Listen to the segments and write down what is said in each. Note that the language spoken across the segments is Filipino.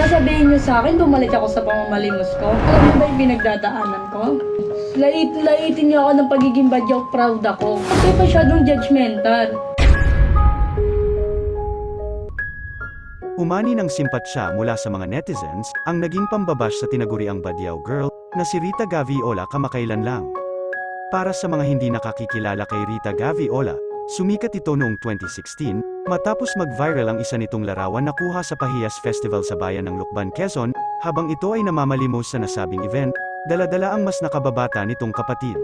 Sasabihin niyo sa akin, bumalik ako sa pamamalimos ko. Alam niyo ba yung pinagdadaanan ko? Lait, laitin niyo ako ng pagiging badyaw proud ako. Kasi masyadong judgmental. Umani ng simpatsya mula sa mga netizens, ang naging pambabash sa tinaguriang Badiao girl, na si Rita Gaviola kamakailan lang. Para sa mga hindi nakakikilala kay Rita Gaviola, sumikat ito noong 2016, matapos mag-viral ang isa nitong larawan na kuha sa Pahiyas Festival sa bayan ng Lukban, Quezon, habang ito ay namamalimos sa nasabing event, daladala ang mas nakababata nitong kapatid.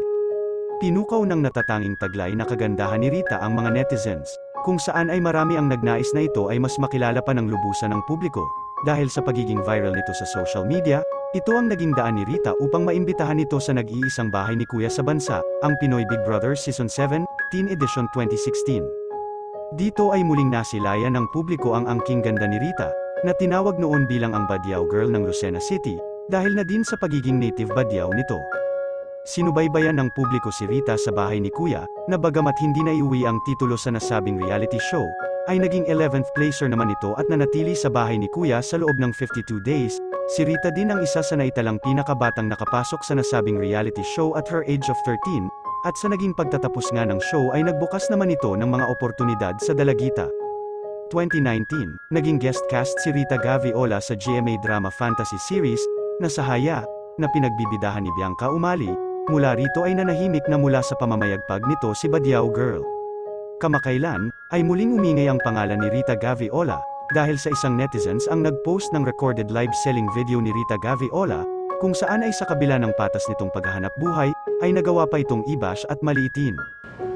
Pinukaw ng natatanging taglay na kagandahan ni Rita ang mga netizens, kung saan ay marami ang nagnais na ito ay mas makilala pa ng lubusan ng publiko. Dahil sa pagiging viral nito sa social media, ito ang naging daan ni Rita upang maimbitahan ito sa nag-iisang bahay ni Kuya sa bansa, ang Pinoy Big Brother Season 7, Teen Edition 2016. Dito ay muling nasilayan ng publiko ang angking ganda ni Rita, na tinawag noon bilang ang Badiao Girl ng Lucena City, dahil na din sa pagiging native Badiao nito. Sinubaybayan ng publiko si Rita sa bahay ni Kuya, na bagamat hindi na iuwi ang titulo sa nasabing reality show, ay naging 11th placer naman ito at nanatili sa bahay ni Kuya sa loob ng 52 days. Si Rita din ang isa sa naitalang pinakabatang nakapasok sa nasabing reality show at her age of 13, at sa naging pagtatapos nga ng show ay nagbukas naman ito ng mga oportunidad sa Dalagita. 2019, naging guest cast si Rita Gaviola sa GMA Drama Fantasy Series, na Sahaya, na pinagbibidahan ni Bianca Umali, mula rito ay nanahimik na mula sa pamamayagpag nito si Badiao Girl. Kamakailan, ay muling umingay ang pangalan ni Rita Gaviola, dahil sa isang netizens ang nag-post ng recorded live selling video ni Rita Gaviola, kung saan ay sa kabila ng patas nitong paghahanap buhay, ay nagawa pa itong ibash at maliitin.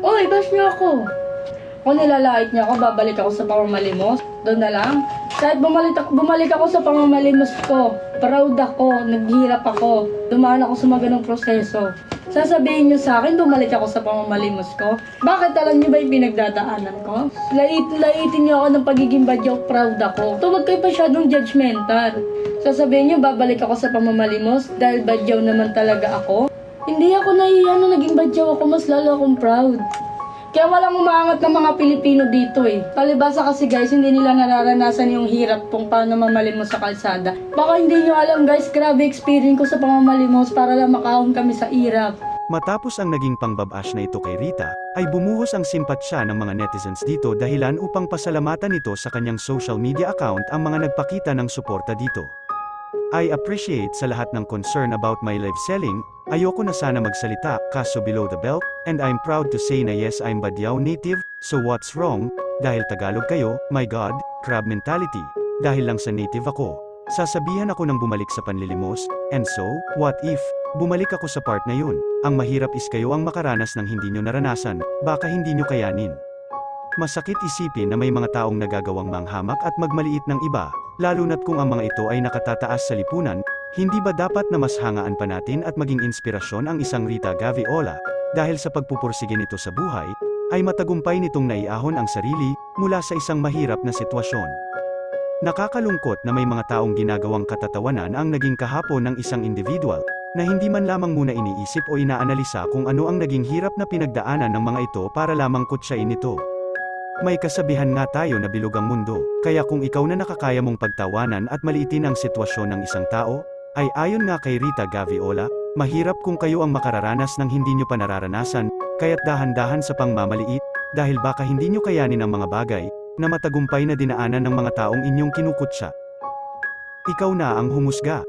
Oy, bash niyo ako. Kung nilalait niyo ako, babalik ako sa pamamalimos. Doon na lang. Kahit bumalik, ako- bumalik ako sa pamamalimos ko, proud ako, naghirap ako, dumaan ako sa mga ganong proseso. Sasabihin niyo sa akin, bumalik ako sa pamamalimos ko. Bakit alam niyo ba yung pinagdadaanan ko? Lait, laitin niyo ako ng pagiging badyaw proud ako. Tuwag kayo masyadong judgmental. Sasabihin niyo, babalik ako sa pamamalimos dahil badyaw naman talaga ako. Hindi ako nahiya na naging badyaw ako, mas lalo akong proud. Kaya walang umaangat ng mga Pilipino dito eh. Palibasa kasi guys, hindi nila nararanasan yung hirap kung paano mamalimos sa kalsada. Baka hindi nyo alam guys, grabe experience ko sa pamamalimos para lang makahon kami sa hirap. Matapos ang naging pangbabash na ito kay Rita, ay bumuhos ang simpatsya ng mga netizens dito dahilan upang pasalamatan nito sa kanyang social media account ang mga nagpakita ng suporta dito. I appreciate sa lahat ng concern about my live selling, ayoko na sana magsalita, kaso below the belt, and I'm proud to say na yes I'm Badiao native, so what's wrong, dahil Tagalog kayo, my god, crab mentality, dahil lang sa native ako. Sasabihan ako ng bumalik sa panlilimos, and so, what if, bumalik ako sa part na yun, ang mahirap is kayo ang makaranas ng hindi nyo naranasan, baka hindi nyo kayanin. Masakit isipin na may mga taong nagagawang manghamak at magmaliit ng iba, lalo na't kung ang mga ito ay nakatataas sa lipunan, hindi ba dapat na mas hangaan pa natin at maging inspirasyon ang isang Rita Gaviola, dahil sa pagpupursige nito sa buhay, ay matagumpay nitong naiahon ang sarili, mula sa isang mahirap na sitwasyon. Nakakalungkot na may mga taong ginagawang katatawanan ang naging kahapon ng isang individual, na hindi man lamang muna iniisip o inaanalisa kung ano ang naging hirap na pinagdaanan ng mga ito para lamang kutsain ito. May kasabihan nga tayo na bilog ang mundo, kaya kung ikaw na nakakaya mong pagtawanan at maliitin ang sitwasyon ng isang tao, ay ayon nga kay Rita Gaviola, mahirap kung kayo ang makararanas ng hindi nyo pa nararanasan, kaya't dahan-dahan sa pangmamaliit, dahil baka hindi nyo kayanin ang mga bagay, na matagumpay na dinaanan ng mga taong inyong kinukutsa. Ikaw na ang humusga.